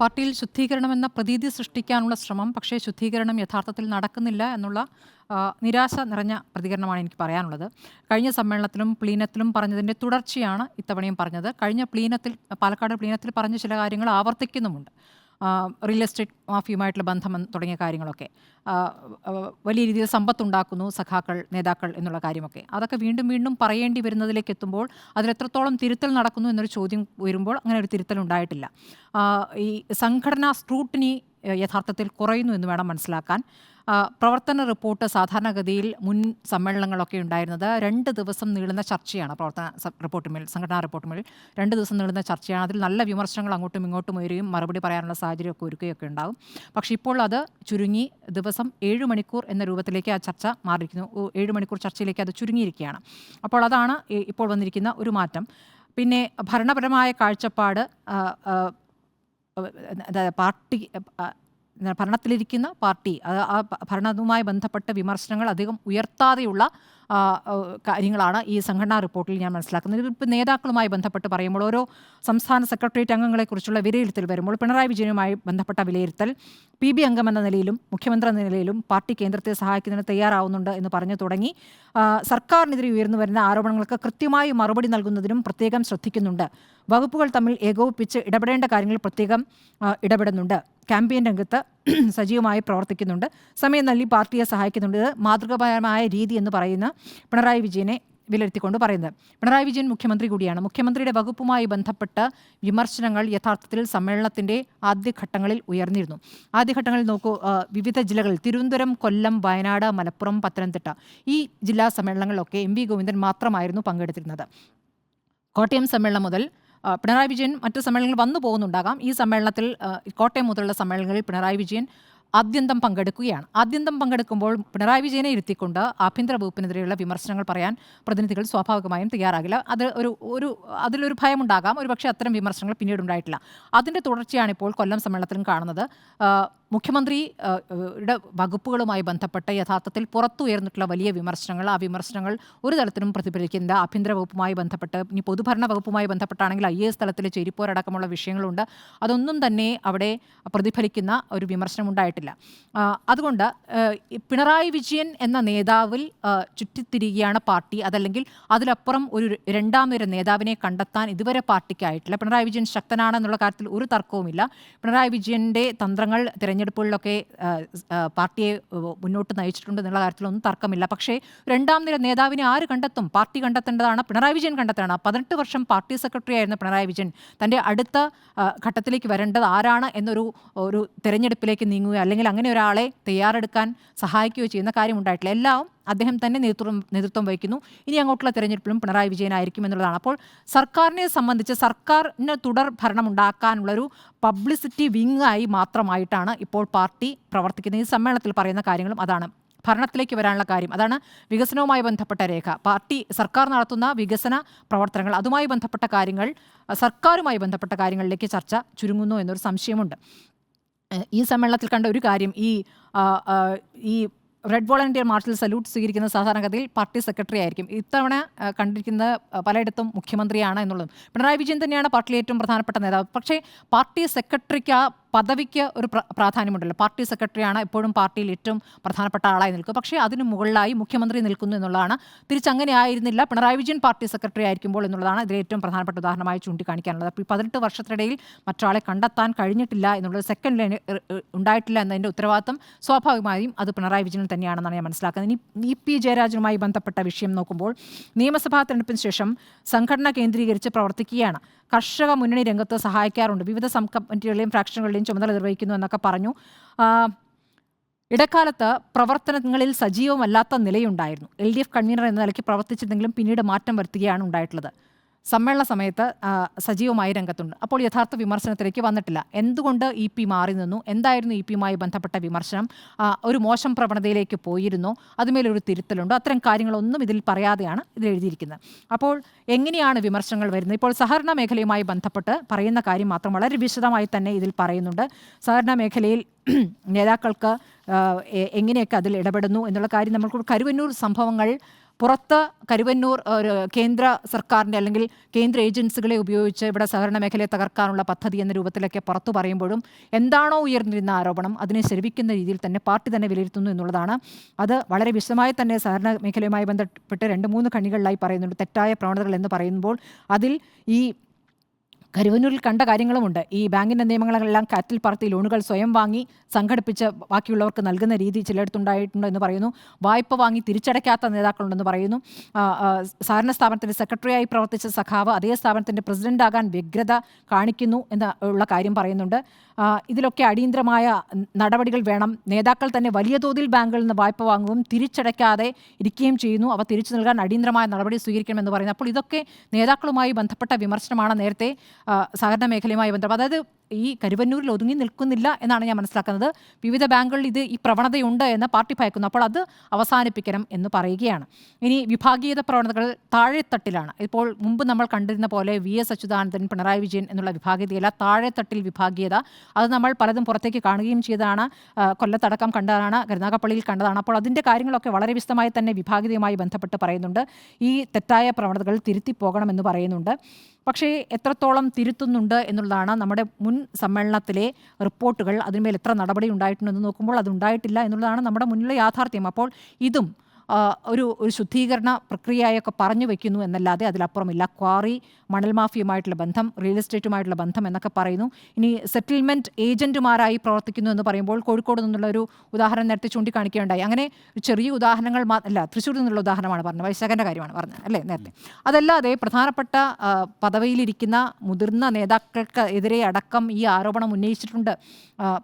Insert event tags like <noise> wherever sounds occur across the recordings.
പാർട്ടിയിൽ ശുദ്ധീകരണം എന്ന പ്രതീതി സൃഷ്ടിക്കാനുള്ള ശ്രമം പക്ഷേ ശുദ്ധീകരണം യഥാർത്ഥത്തിൽ നടക്കുന്നില്ല എന്നുള്ള നിരാശ നിറഞ്ഞ പ്രതികരണമാണ് എനിക്ക് പറയാനുള്ളത്. കഴിഞ്ഞ സമ്മേളനത്തിലും പ്ലീനത്തിലും പറഞ്ഞതിന്റെ തുടർച്ചയാണ് ഇത്തവണയും പറഞ്ഞത്. കഴിഞ്ഞ പ്ലീനത്തിൽ പാലക്കാട് പ്ലീനത്തിൽ പറഞ്ഞ ചില കാര്യങ്ങൾ ആവർത്തിക്കുന്നുമുണ്ട്. റിയൽ എസ്റ്റേറ്റ് മാഫിയുമായിട്ടുള്ള ബന്ധം തുടങ്ങിയ കാര്യങ്ങളൊക്കെ. വലിയ രീതിയിൽ സമ്പത്തുണ്ടാക്കുന്നു സഖാക്കൾ നേതാക്കൾ എന്നുള്ള കാര്യമൊക്കെ. അതൊക്കെ വീണ്ടും വീണ്ടും പറയേണ്ടി വരുന്നതിലേക്ക് എത്തുമ്പോൾ അതിലെത്രത്തോളം തിരുത്തൽ നടക്കുന്നു എന്നൊരു ചോദ്യം വരുമ്പോൾ അങ്ങനെ ഒരു തിരുത്തൽ ഉണ്ടായിട്ടില്ല. ഈ സംഘടനാ സ്ക്രൂട്ടിനി യഥാർത്ഥത്തിൽ കുറയുന്നു എന്ന് വേണം മനസ്സിലാക്കാൻ. പ്രവർത്തന റിപ്പോർട്ട് സാധാരണഗതിയിൽ മുൻ സമ്മേളനങ്ങളൊക്കെ ഉണ്ടായിരുന്നത് രണ്ട് ദിവസം നീളുന്ന ചർച്ചയാണ് പ്രവർത്തന റിപ്പോർട്ട് റിപ്പോർട്ടുമേൽ സംഘടനാ റിപ്പോർട്ടുമേൽ രണ്ട് ദിവസം നീളുന്ന ചർച്ചയാണ്. അതിൽ നല്ല വിമർശനങ്ങൾ അങ്ങോട്ടും ഇങ്ങോട്ടും ഉയരുകയും മറുപടി പറയാനുള്ള സാഹചര്യമൊക്കെ ഒരുക്കുകയൊക്കെ ഉണ്ടാകും. പക്ഷേ ഇപ്പോൾ അത് ചുരുങ്ങി ദിവസം ഏഴ് മണിക്കൂർ എന്ന രൂപത്തിലേക്ക് ആ ചർച്ച മാറിയിരിക്കുന്നു. ഏഴ് മണിക്കൂർ ചർച്ചയിലേക്ക് അത് ചുരുങ്ങിയിരിക്കുകയാണ്. അപ്പോൾ അതാണ് ഇപ്പോൾ വന്നിരിക്കുന്ന ഒരു മാറ്റം. പിന്നെ ഭരണപരമായ കാഴ്ചപ്പാട് പാർട്ടി ഭരണത്തിലിരിക്കുന്ന പാർട്ടി ആ ഭരണവുമായി ബന്ധപ്പെട്ട വിമർശനങ്ങൾ അധികം ഉയർത്താതെയുള്ള കാര്യങ്ങളാണ് ഈ സംഘടനാ റിപ്പോർട്ടിൽ ഞാൻ മനസ്സിലാക്കുന്നത്. ഇതിപ്പോൾ നേതാക്കളുമായി ബന്ധപ്പെട്ട് പറയുമ്പോൾ ഓരോ സംസ്ഥാന സെക്രട്ടേറിയറ്റ് അംഗങ്ങളെക്കുറിച്ചുള്ള വിലയിരുത്തൽ വരുമ്പോൾ പിണറായി വിജയനുമായി ബന്ധപ്പെട്ട വിലയിരുത്തൽ പി ബി അംഗം എന്ന നിലയിലും മുഖ്യമന്ത്രി എന്ന നിലയിലും പാർട്ടി കേന്ദ്രത്തെ സഹായിക്കുന്നതിന് തയ്യാറാവുന്നുണ്ട് എന്ന് പറഞ്ഞു തുടങ്ങി. സർക്കാരിനെതിരെ ഉയർന്നു വരുന്ന ആരോപണങ്ങൾക്ക് കൃത്യമായി മറുപടി നൽകുന്നതിനും പ്രത്യേകം ശ്രദ്ധിക്കുന്നുണ്ട്. വകുപ്പുകൾ തമ്മിൽ ഏകോപിപ്പിച്ച് ഇടപെടേണ്ട കാര്യങ്ങളിൽ പ്രത്യേകം ഇടപെടുന്നുണ്ട്. ക്യാമ്പയിൻ രംഗത്ത് <clears throat> സജീവമായി പ്രവർത്തിക്കുന്നുണ്ട്. സമയം നൽകി പാർട്ടിയെ സഹായിക്കുന്നുണ്ട്. ഇത് മാതൃകാപരമായ രീതി എന്ന് പറയുന്ന പിണറായി വിജയനെ വിലയിരുത്തിക്കൊണ്ട് പറയുന്നത്. പിണറായി വിജയൻ മുഖ്യമന്ത്രി കൂടിയാണ്. മുഖ്യമന്ത്രിയുടെ വകുപ്പുമായി ബന്ധപ്പെട്ട വിമർശനങ്ങൾ യഥാർത്ഥത്തിൽ സമ്മേളനത്തിന്റെ ആദ്യഘട്ടങ്ങളിൽ ഉയർന്നിരുന്നു. ആദ്യഘട്ടങ്ങളിൽ നോക്കൂ വിവിധ ജില്ലകളിൽ തിരുവനന്തപുരം കൊല്ലം വയനാട് മലപ്പുറം പത്തനംതിട്ട ഈ ജില്ലാ സമ്മേളനങ്ങളിലൊക്കെ എം വി ഗോവിന്ദൻ മാത്രമായിരുന്നു പങ്കെടുത്തിരുന്നത്. കോട്ടയം സമ്മേളനം മുതൽ പിണറായി വിജയൻ മറ്റു സമ്മേളനങ്ങളിൽ വന്നു പോകുന്നുണ്ടാകാം. ഈ സമ്മേളനത്തിൽ കോട്ടയം മുതലുള്ള സമ്മേളനങ്ങളിൽ പിണറായി വിജയൻ ആദ്യന്തം പങ്കെടുക്കുകയാണ്. ആദ്യന്തം പങ്കെടുക്കുമ്പോൾ പിണറായി വിജയനെ ഇരുത്തിക്കൊണ്ട് ആഭ്യന്തര വകുപ്പിനെതിരെയുള്ള വിമർശനങ്ങൾ പറയാൻ പ്രതിനിധികൾ സ്വാഭാവികമായും തയ്യാറാകില്ല. അത് ഒരു ഒരു അതിലൊരു ഭയമുണ്ടാകാം. ഒരു പക്ഷേ അത്തരം വിമർശനങ്ങൾ പിന്നീട് ഉണ്ടായിട്ടില്ല. അതിന്റെ തുടർച്ചയാണ് ഇപ്പോൾ കൊല്ലം സമ്മേളനത്തിലും കാണുന്നത്. ആ, മുഖ്യമന്ത്രി യുടെ വകുപ്പുകളുമായി ബന്ധപ്പെട്ട് യഥാർത്ഥത്തിൽ പുറത്തുയർന്നിട്ടുള്ള വലിയ വിമർശനങ്ങൾ ആ വിമർശനങ്ങൾ ഒരു തരത്തിലും പ്രതിഫലിക്കുന്നില്ല ആഭ്യന്തര വകുപ്പുമായി ബന്ധപ്പെട്ട് ഇനി പൊതുഭരണ വകുപ്പുമായി ബന്ധപ്പെട്ടാണെങ്കിൽ ഐ എസ് തലത്തിൽ ചേരിപ്പോരടക്കമുള്ള വിഷയങ്ങളുണ്ട്. അതൊന്നും തന്നെ അവിടെ പ്രതിഫലിക്കുന്ന ഒരു വിമർശനം ഉണ്ടായിട്ടില്ല. അതുകൊണ്ട് പിണറായി വിജയൻ എന്ന നേതാവിൽ ചുറ്റിത്തിരിയുകയാണ് പാർട്ടി. അതല്ലെങ്കിൽ അതിലപ്പുറം ഒരു രണ്ടാമൊരു നേതാവിനെ കണ്ടെത്താൻ ഇതുവരെ പാർട്ടിക്കായിട്ടില്ല. പിണറായി വിജയൻ ശക്തനാണെന്നുള്ള കാര്യത്തിൽ ഒരു തർക്കവുമില്ല. പിണറായി വിജയന്റെ തന്ത്രങ്ങൾ തിരഞ്ഞെടുപ്പുകളിലൊക്കെ പാർട്ടിയെ മുന്നോട്ട് നയിച്ചിട്ടുണ്ട് എന്നുള്ള കാര്യത്തിലൊന്നും തർക്കമില്ല. പക്ഷേ രണ്ടാം നിര നേതാവിനെ ആര് കണ്ടെത്തും? പാർട്ടി കണ്ടെത്തേണ്ടതാണ് പിണറായി വിജയൻ കണ്ടെത്തണം. പതിനെട്ട് വർഷം പാർട്ടി സെക്രട്ടറി ആയിരുന്ന പിണറായി വിജയൻ തന്റെ അടുത്ത ഘട്ടത്തിലേക്ക് വരേണ്ടത് ആരാണ് എന്നൊരു ഒരു തെരഞ്ഞെടുപ്പിലേക്ക് നീങ്ങുകയോ അല്ലെങ്കിൽ അങ്ങനെ ഒരാളെ തയ്യാറെടുക്കാൻ സഹായിക്കുകയോ ചെയ്യുന്ന കാര്യമുണ്ടായിട്ടില്ല എല്ലാം അദ്ദേഹം തന്നെ നേതൃത്വം നേതൃത്വം വഹിക്കുന്നു. ഇനി അങ്ങോട്ടുള്ള തെരഞ്ഞെടുപ്പിലും പിണറായി വിജയനായിരിക്കും എന്നുള്ളതാണ്. അപ്പോൾ സർക്കാരിനെ സംബന്ധിച്ച് സർക്കാരിന് തുടർ ഭരണം ഉണ്ടാക്കാനുള്ളൊരു പബ്ലിസിറ്റി വിങ് ആയി മാത്രമായിട്ടാണ് ഇപ്പോൾ പാർട്ടി പ്രവർത്തിക്കുന്നത്. ഈ സമ്മേളനത്തിൽ പറയുന്ന കാര്യങ്ങളും അതാണ്. ഭരണത്തിലേക്ക് വരാനുള്ള കാര്യം അതാണ് വികസനവുമായി ബന്ധപ്പെട്ട രേഖ. പാർട്ടി സർക്കാർ നടത്തുന്ന വികസന പ്രവർത്തനങ്ങൾ അതുമായി ബന്ധപ്പെട്ട കാര്യങ്ങൾ സർക്കാരുമായി ബന്ധപ്പെട്ട കാര്യങ്ങളിലേക്ക് ചർച്ച ചുരുങ്ങുന്നു എന്നൊരു സംശയമുണ്ട്. ഈ സമ്മേളനത്തിൽ കണ്ട ഒരു കാര്യം ഈ ഈ റെഡ് വോളണ്ടിയർ മാർച്ചിൽ സല്യൂട്ട് സ്വീകരിക്കുന്ന സാധാരണഗതിയിൽ പാർട്ടി സെക്രട്ടറി ആയിരിക്കും. ഇത്തവണ കണ്ടിരിക്കുന്ന പലയിടത്തും മുഖ്യമന്ത്രിയാണ് എന്നുള്ളത്. പിണറായി വിജയൻ തന്നെയാണ് പാർട്ടിയിലെ ഏറ്റവും പ്രധാനപ്പെട്ട നേതാവ്. പക്ഷേ പാർട്ടി സെക്രട്ടറിക്ക് ആ പദവിക്ക് ഒരു പ്ര- പ്രാധാന്യമുണ്ടല്ലോ. പാർട്ടി സെക്രട്ടറിയാണ് എപ്പോഴും പാർട്ടിയിൽ ഏറ്റവും പ്രധാനപ്പെട്ട ആളായി നിൽക്കുക. പക്ഷേ അതിന് മുകളിലായി മുഖ്യമന്ത്രി നിൽക്കുന്നു എന്നുള്ളതാണ്. തിരിച്ചങ്ങനെ ആയിരുന്നില്ല പിണറായി വിജയൻ പാർട്ടി സെക്രട്ടറി ആയിരിക്കുമ്പോൾ എന്നുള്ളതാണ് ഇതിലെ ഏറ്റവും പ്രധാനപ്പെട്ട ഉദാഹരണമായി ചൂണ്ടിക്കാണിക്കാനുള്ളത്. അപ്പോൾ ഈ പതിനെട്ട് വർഷത്തിനിടയിൽ മറ്റൊരാളെ കണ്ടെത്താൻ കഴിഞ്ഞിട്ടില്ല എന്നുള്ളത് സെക്കൻഡ് ലൈൻ ഉണ്ടായിട്ടില്ല എന്നതിന്റെ ഉത്തരവാദിത്തം സ്വാഭാവികമായും അത് പിണറായി വിജയൻ തന്നെയാണെന്നാണ് ഞാൻ മനസ്സിലാക്കുന്നത്. ഇനി ഇ പി ജയരാജനുമായി ബന്ധപ്പെട്ട വിഷയം നോക്കുമ്പോൾ നിയമസഭാ തെരഞ്ഞെടുപ്പിന് ശേഷം സംഘടന കേന്ദ്രീകരിച്ച് പ്രവർത്തിക്കുകയാണ്. കർഷക മുന്നണി രംഗത്ത് സഹായിക്കാറുണ്ട്. വിവിധ സം കമ്മിറ്റികളുടെയും ഫ്രാക്ഷനുകളുടെയും ചുമതല നിർവഹിക്കുന്നു എന്നൊക്കെ പറഞ്ഞു. ഇടക്കാലത്ത് പ്രവർത്തനങ്ങളിൽ സജീവമല്ലാത്ത നിലയുണ്ടായിരുന്നു. എൽ ഡി എഫ് കൺവീനർ എന്ന നിലയ്ക്ക് പ്രവർത്തിച്ചിരുന്നെങ്കിലും പിന്നീട് മാറ്റം വരുത്തുകയാണ് ഉണ്ടായിട്ടുള്ളത്. സമ്മേളന സമയത്ത് സജീവമായി രംഗത്തുണ്ട്. അപ്പോൾ യഥാർത്ഥ വിമർശനത്തിലേക്ക് വന്നിട്ടില്ല. എന്തുകൊണ്ട് ഇ പി മാറി നിന്നു? എന്തായിരുന്നു ഇ പിയുമായി ബന്ധപ്പെട്ട വിമർശനം? ഒരു മോശം പ്രവണതയിലേക്ക് പോയിരുന്നോ. അതുമേലൊരു തിരുത്തലുണ്ടോ. അത്തരം കാര്യങ്ങളൊന്നും ഇതിൽ പറയാതെയാണ് ഇതിൽ എഴുതിയിരിക്കുന്നത്. അപ്പോൾ എങ്ങനെയാണ് വിമർശനങ്ങൾ വരുന്നത്? ഇപ്പോൾ സഹകരണ മേഖലയുമായി ബന്ധപ്പെട്ട് പറയുന്ന കാര്യം മാത്രം വളരെ വിശദമായി തന്നെ ഇതിൽ പറയുന്നുണ്ട്. സഹകരണ മേഖലയിൽ <clears throat> നേതാക്കൾക്ക് എങ്ങനെയൊക്കെ അതിൽ ഇടപെടുന്നു എന്നുള്ള കാര്യം നമ്മൾക്ക് കരുവന്നൂർ സംഭവങ്ങൾ പുറത്ത് കരുവന്നൂർ കേന്ദ്ര സർക്കാരിന്റെ അല്ലെങ്കിൽ കേന്ദ്ര ഏജൻസികളെ ഉപയോഗിച്ച് ഇവിടെ സഹകരണ മേഖലയെ തകർക്കാനുള്ള പദ്ധതി എന്ന രൂപത്തിലൊക്കെ പുറത്തു പറയുമ്പോഴും എന്താണോ ഉയർന്നിരുന്ന ആരോപണം അതിനെ ശരിവിക്കുന്ന രീതിയിൽ തന്നെ പാർട്ടി തന്നെ വിലയിരുത്തുന്നു എന്നുള്ളതാണ്. അത് വളരെ വിശദമായി തന്നെ സഹകരണ മേഖലയുമായി ബന്ധപ്പെട്ട് രണ്ട് മൂന്ന് കണികളിലായി പറയുന്നുണ്ട്. തെറ്റായ പ്രവണതകൾ എന്ന് പറയുമ്പോൾ അതിൽ ഈ കരുവന്നൂരിൽ കണ്ട കാര്യങ്ങളുമുണ്ട്. ഈ ബാങ്കിന്റെ നിയമങ്ങളെല്ലാം കാറ്റിൽ പറത്തി ലോണുകൾ സ്വയം വാങ്ങി സംഘടിപ്പിച്ച് ബാക്കിയുള്ളവർക്ക് നൽകുന്ന രീതി ചിലയിടത്തുണ്ടായിട്ടുണ്ട് എന്ന് പറയുന്നു. വായ്പ വാങ്ങി തിരിച്ചടയ്ക്കാത്ത നേതാക്കളുണ്ടെന്ന് പറയുന്നു. സാധാരണ സ്ഥാപനത്തിന്റെ സെക്രട്ടറിയായി പ്രവർത്തിച്ച സഖാവ് അതേ സ്ഥാപനത്തിന്റെ പ്രസിഡന്റാകാൻ വ്യഗ്രത കാണിക്കുന്നു എന്ന് ഉള്ള കാര്യം പറയുന്നുണ്ട്. ഇതിലൊക്കെ അടിയന്തരമായ നടപടികൾ വേണം. നേതാക്കൾ തന്നെ വലിയ തോതിൽ ബാങ്കുകളിൽ നിന്ന് വായ്പ വാങ്ങുകയും തിരിച്ചടയ്ക്കാതെ ഇരിക്കുകയും ചെയ്യുന്നു. അവ തിരിച്ചു നൽകാൻ അടിയന്തരമായ നടപടി സ്വീകരിക്കണമെന്ന് പറയുന്നു. അപ്പോൾ ഇതൊക്കെ നേതാക്കളുമായി ബന്ധപ്പെട്ട വിമർശനമാണ് നേരത്തെ സഹകരണ മേഖലയുമായി ബന്ധപ്പെട്ട് അതായത് ഈ കരുവന്നൂരിൽ ഒതുങ്ങി നിൽക്കുന്നില്ല എന്നാണ് ഞാൻ മനസ്സിലാക്കുന്നത്. വിവിധ ബാങ്കുകളിൽ ഇത് ഈ പ്രവണതയുണ്ട് എന്ന് പാർട്ടി ഭയക്കുന്നു. അപ്പോൾ അത് അവസാനിപ്പിക്കണം എന്ന് പറയുകയാണ്. ഇനി വിഭാഗീയത പ്രവണതകൾ താഴെത്തട്ടിലാണ്. ഇപ്പോൾ മുമ്പ് നമ്മൾ കണ്ടിരുന്ന പോലെ വി എസ് അച്യുതാനന്ദൻ പിണറായി വിജയൻ എന്നുള്ള വിഭാഗീയതയല്ല താഴെത്തട്ടിൽ വിഭാഗീയത. അത് നമ്മൾ പലതും പുറത്തേക്ക് കാണുകയും ചെയ്തതാണ്. കൊല്ലത്തടക്കം കണ്ടതാണ് കരുനാഗപ്പള്ളിയിൽ കണ്ടതാണ്. അപ്പോൾ അതിന്റെ കാര്യങ്ങളൊക്കെ വളരെ വിശദമായി തന്നെ വിഭാഗീയതയുമായി ബന്ധപ്പെട്ട് പറയുന്നുണ്ട്. ഈ തെറ്റായ പ്രവണതകൾ തിരുത്തി പോകണമെന്ന് പറയുന്നുണ്ട്. പക്ഷേ എത്രത്തോളം തിരുത്തുന്നുണ്ട് എന്നുള്ളതാണ് നമ്മുടെ മുൻ സമ്മേളനത്തിലെ റിപ്പോർട്ടുകൾ അതിന്മേൽ എത്ര നടപടി ഉണ്ടായിട്ടുണ്ടെന്ന് നോക്കുമ്പോൾ അത് ഉണ്ടായിട്ടില്ല എന്നുള്ളതാണ് നമ്മുടെ മുന്നിലെ യാഥാർത്ഥ്യം. അപ്പോൾ ഇതും ഒരു ഒരു ശുദ്ധീകരണ പ്രക്രിയയൊക്കെ പറഞ്ഞു വെക്കുന്നു എന്നല്ലാതെ അതിലപ്പുറമില്ല. ക്വാറി മണൽ മാഫിയുമായിട്ടുള്ള ബന്ധം റിയൽ എസ്റ്റേറ്റുമായിട്ടുള്ള ബന്ധം എന്നൊക്കെ പറയുന്നു. ഇനി സെറ്റിൽമെന്റ് ഏജന്റുമാരായി പ്രവർത്തിക്കുന്നു എന്ന് പറയുമ്പോൾ കോഴിക്കോട് നിന്നുള്ള ഒരു ഉദാഹരണം നേരത്തെ ചൂണ്ടിക്കാണിക്കുകയുണ്ടായി. അങ്ങനെ ചെറിയ ഉദാഹരണങ്ങൾ അല്ല തൃശ്ശൂരിൽ നിന്നുള്ള ഉദാഹരണമാണ് പറഞ്ഞത്. വൈശാഖന്റെ കാര്യമാണ് പറഞ്ഞത് അല്ലേ നേരത്തെ. അതല്ലാതെ പ്രധാനപ്പെട്ട പദവിയിലിരിക്കുന്ന മുതിർന്ന നേതാക്കൾക്ക് എതിരെ അടക്കം ഈ ആരോപണം ഉന്നയിച്ചിട്ടുണ്ട്.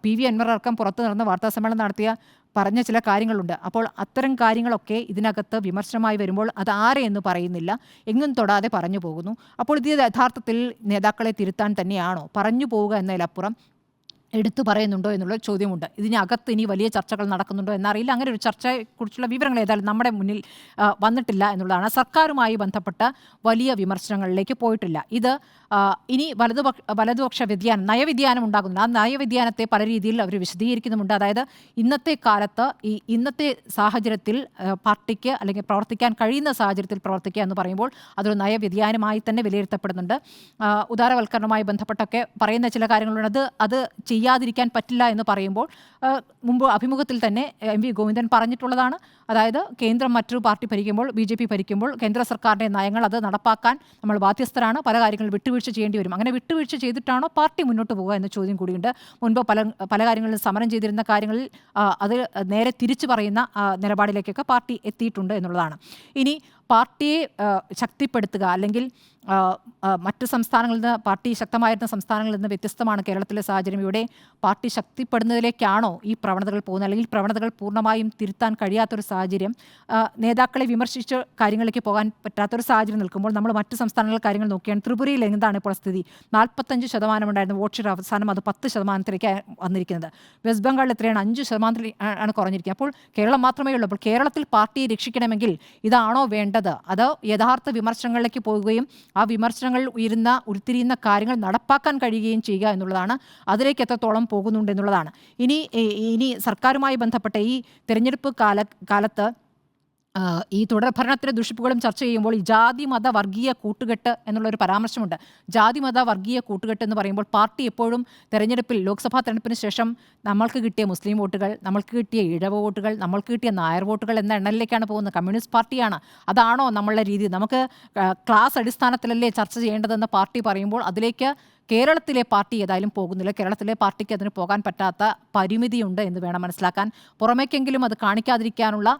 പി വി അൻവർ അടക്കം പുറത്തു നടന്ന് വാർത്താ സമ്മേളനം നടത്തിയ പറഞ്ഞ ചില കാര്യങ്ങളുണ്ട്. അപ്പോൾ അത്തരം കാര്യങ്ങളൊക്കെ ഇതിനകത്ത് വിമർശനമായി വരുമ്പോൾ അത് ആരെയെന്ന് പറയുന്നില്ല. എങ്ങും തൊടാതെ പറഞ്ഞു പോകുന്നു. അപ്പോൾ ഇത് യഥാർത്ഥത്തിൽ നേതാക്കളെ തിരുത്താൻ തന്നെയാണോ? പറഞ്ഞു പോവുക എന്നതിലപ്പുറം എടുത്തു പറയുന്നുണ്ടോ എന്നുള്ള ചോദ്യമുണ്ട്. ഇതിനകത്ത് ഇനി വലിയ ചർച്ചകൾ നടക്കുന്നുണ്ടോ എന്നറിയില്ല. അങ്ങനെ ഒരു ചർച്ചയെക്കുറിച്ചുള്ള വിവരങ്ങൾ ഏതായാലും നമ്മുടെ മുന്നിൽ വന്നിട്ടില്ല എന്നുള്ളതാണ്. സർക്കാരുമായി ബന്ധപ്പെട്ട വലിയ വിമർശനങ്ങളിലേക്ക് പോയിട്ടില്ല. ഇത് ഇനി വലതുപക്ഷ വലതുപക്ഷ വ്യതിയാനം നയവ്യതിയാനം ഉണ്ടാകുന്നുണ്ട്. ആ നയവ്യതിയാനത്തെ പല രീതിയിൽ അവർ വിശദീകരിക്കുന്നുമുണ്ട്. അതായത് ഇന്നത്തെ കാലത്ത് ഈ ഇന്നത്തെ സാഹചര്യത്തിൽ പാർട്ടിക്ക് അല്ലെങ്കിൽ പ്രവർത്തിക്കാൻ കഴിയുന്ന സാഹചര്യത്തിൽ പ്രവർത്തിക്കുക എന്ന് പറയുമ്പോൾ അതൊരു നയവ്യതിയാനമായി തന്നെ വിലയിരുത്തപ്പെടുന്നുണ്ട്. ഉദാരവൽക്കരണവുമായി ബന്ധപ്പെട്ടൊക്കെ പറയുന്ന ചില കാര്യങ്ങളുണ്ട്. അത് അത് ചെയ്യാതിരിക്കാൻ പറ്റില്ല എന്ന് പറയുമ്പോൾ മുമ്പ് അഭിമുഖത്തിൽ തന്നെ എം വി ഗോവിന്ദൻ പറഞ്ഞിട്ടുള്ളതാണ്. അതായത് കേന്ദ്രം മറ്റൊരു പാർട്ടി ഭരിക്കുമ്പോൾ ബി ജെ പി ഭരിക്കുമ്പോൾ കേന്ദ്ര സർക്കാരിന്റെ നയങ്ങൾ അത് നടപ്പാക്കാൻ നമ്മൾ ബാധ്യസ്ഥരാണ്. പല കാര്യങ്ങളും വിട്ടുവീഴ്ച ചെയ്യേണ്ടി വരും. അങ്ങനെ വിട്ടുവീഴ്ച ചെയ്തിട്ടാണോ പാർട്ടി മുന്നോട്ട് പോകുക എന്ന ചോദ്യം കൂടിയുണ്ട്. മുൻപ് പല പല കാര്യങ്ങളിലും സമരം ചെയ്തിരുന്ന കാര്യങ്ങളിൽ അത് നേരെ തിരിച്ചു പറയുന്ന നിലപാടിലേക്കൊക്കെ പാർട്ടി എത്തിയിട്ടുണ്ട് എന്നുള്ളതാണ്. ഇനി പാർട്ടിയെ ശക്തിപ്പെടുത്തുക അല്ലെങ്കിൽ മറ്റു സംസ്ഥാനങ്ങളിൽ നിന്ന് പാർട്ടി ശക്തമായിരുന്ന സംസ്ഥാനങ്ങളിൽ നിന്ന് വ്യത്യസ്തമാണ് കേരളത്തിലെ സാഹചര്യം. ഇവിടെ പാർട്ടി ശക്തിപ്പെടുന്നതിലേക്കാണോ ഈ പ്രവണതകൾ പോകുന്നത്? അല്ലെങ്കിൽ പ്രവണതകൾ പൂർണമായും തിരുത്താൻ കഴിയാത്തൊരു സാഹചര്യം? നേതാക്കളെ വിമർശിച്ച് കാര്യങ്ങളിലേക്ക് പോകാൻ പറ്റാത്തൊരു സാഹചര്യം നിൽക്കുമ്പോൾ നമ്മൾ മറ്റ് സംസ്ഥാനങ്ങളിലെ കാര്യങ്ങൾ നോക്കിയാണ് ത്രിപുരയിൽ എന്താണ് ഇപ്പോൾ സ്ഥിതി? നാൽപ്പത്തഞ്ച് ശതമാനം ഉണ്ടായിരുന്ന വോട്ട് ഷെയർ അവസാനം അത് പത്ത് ശതമാനത്തിലേക്ക് വന്നിരിക്കുന്നത്. വെസ്റ്റ് ബംഗാളിൽ എത്രയാണ്? അഞ്ച് ശതമാനത്തിൽ ആണ് കുറഞ്ഞിരിക്കുന്നത്. അപ്പോൾ കേരളം മാത്രമേ ഉള്ളൂ. അപ്പോൾ കേരളത്തിൽ പാർട്ടിയെ രക്ഷിക്കണമെങ്കിൽ ഇതാണോ വേണ്ടത്. അത് യഥാർത്ഥ വിമർശനങ്ങളിലേക്ക് പോകുകയും ആ വിമർശനങ്ങളിൽ ഉയരുന്ന ഉരുത്തിരിയുന്ന കാര്യങ്ങൾ നടപ്പാക്കാൻ കഴിയുകയും ചെയ്യുക എന്നുള്ളതാണ് അതിലേക്ക് എത്രത്തോളം പോകുന്നുണ്ട് എന്നുള്ളതാണ്. ഇനി ഇനി സർക്കാരുമായി ബന്ധപ്പെട്ട ഈ തിരഞ്ഞെടുപ്പ് കാല കാലത്ത് ഈ തുടർഭരണത്തിലെ ദുഷിപ്പുകളും ചർച്ച ചെയ്യുമ്പോൾ ഈ ജാതി മത വർഗീയ കൂട്ടുകെട്ട് എന്നുള്ളൊരു പരാമർശമുണ്ട്. ജാതി മത വർഗീയ കൂട്ടുകെട്ട് എന്ന് പറയുമ്പോൾ പാർട്ടി എപ്പോഴും തെരഞ്ഞെടുപ്പിൽ ലോക്സഭാ തെരഞ്ഞെടുപ്പിന് ശേഷം നമ്മൾക്ക് കിട്ടിയ മുസ്ലിം വോട്ടുകൾ നമ്മൾക്ക് കിട്ടിയ ഇഴവ വോട്ടുകൾ നമ്മൾക്ക് കിട്ടിയ നായർ വോട്ടുകൾ എന്ന എണ്ണലിലേക്കാണ് പോകുന്നത്. കമ്മ്യൂണിസ്റ്റ് പാർട്ടിയാണ്. അതാണോ നമ്മളുടെ രീതി? നമുക്ക് ക്ലാസ് അടിസ്ഥാനത്തിലല്ലേ ചർച്ച ചെയ്യേണ്ടതെന്ന് പാർട്ടി പറയുമ്പോൾ അതിലേക്ക് കേരളത്തിലെ പാർട്ടി ഏതായാലും പോകുന്നില്ല. കേരളത്തിലെ പാർട്ടിക്ക് അതിന് പോകാൻ പറ്റാത്ത പരിമിതിയുണ്ട് എന്ന് വേണം മനസ്സിലാക്കാൻ. പുറമേക്കെങ്കിലും അത് കാണിക്കാതിരിക്കാനുള്ള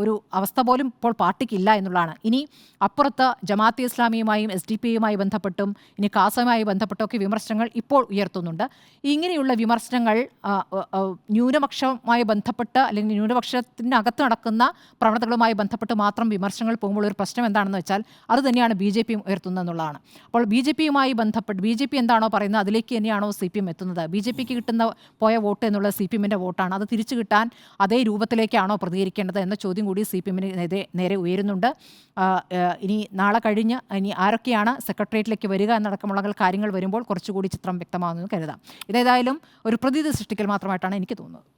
ഒരു അവസ്ഥ പോലും ഇപ്പോൾ പാർട്ടിക്ക് ഇല്ല എന്നുള്ളതാണ്. ഇനി അപ്പുറത്ത് ജമാഅത്തെ ഇസ്ലാമിയുമായും എസ് ഡി പിയുമായി ബന്ധപ്പെട്ടും ഇനി കാസമായി ബന്ധപ്പെട്ടൊക്കെ വിമർശനങ്ങൾ ഇപ്പോൾ ഉയർത്തുന്നുണ്ട്. ഇങ്ങനെയുള്ള വിമർശനങ്ങൾ ന്യൂനപക്ഷവുമായി ബന്ധപ്പെട്ട് അല്ലെങ്കിൽ ന്യൂനപക്ഷത്തിനകത്ത് നടക്കുന്ന പ്രവണതകളുമായി ബന്ധപ്പെട്ട് മാത്രം വിമർശനങ്ങൾ പോകുമ്പോൾ ഒരു പ്രശ്നം എന്താണെന്ന് വെച്ചാൽ അത് തന്നെയാണ് ബി ജെ എന്നുള്ളതാണ് അപ്പോൾ ബി ജെ പിയുമായി ബന്ധപ്പെട്ട് ബി ജെ പി എന്താണോ പറയുന്നത് അതിലേക്ക് തന്നെയാണോ സി പി എം എത്തുന്നത്? ബി ജെ പിക്ക് കിട്ടുന്ന പോയ വോട്ട് എന്നുള്ള സി പി എമ്മിന്റെ വോട്ടാണ്. അത് തിരിച്ചു കിട്ടാൻ അതേ രൂപത്തിലേക്കാണോ പ്രതികരിക്കേണ്ടത് എന്ന ചോദ്യം കൂടി സി പി എമ്മിന് നേരെ ഉയരുന്നുണ്ട്. ഇനി നാളെ കഴിഞ്ഞ് ഇനി ആരൊക്കെയാണ് സെക്രട്ടേറിയറ്റിലേക്ക് വരിക എന്നടക്കമുള്ള കാര്യങ്ങൾ വരുമ്പോൾ കുറച്ചുകൂടി ചിത്രം വ്യക്തമാകുമെന്ന് കരുതാം. ഇതേതായാലും ഒരു പ്രതീതി സൃഷ്ടിക്കൽ മാത്രമായിട്ടാണ് എനിക്ക് തോന്നുന്നത്.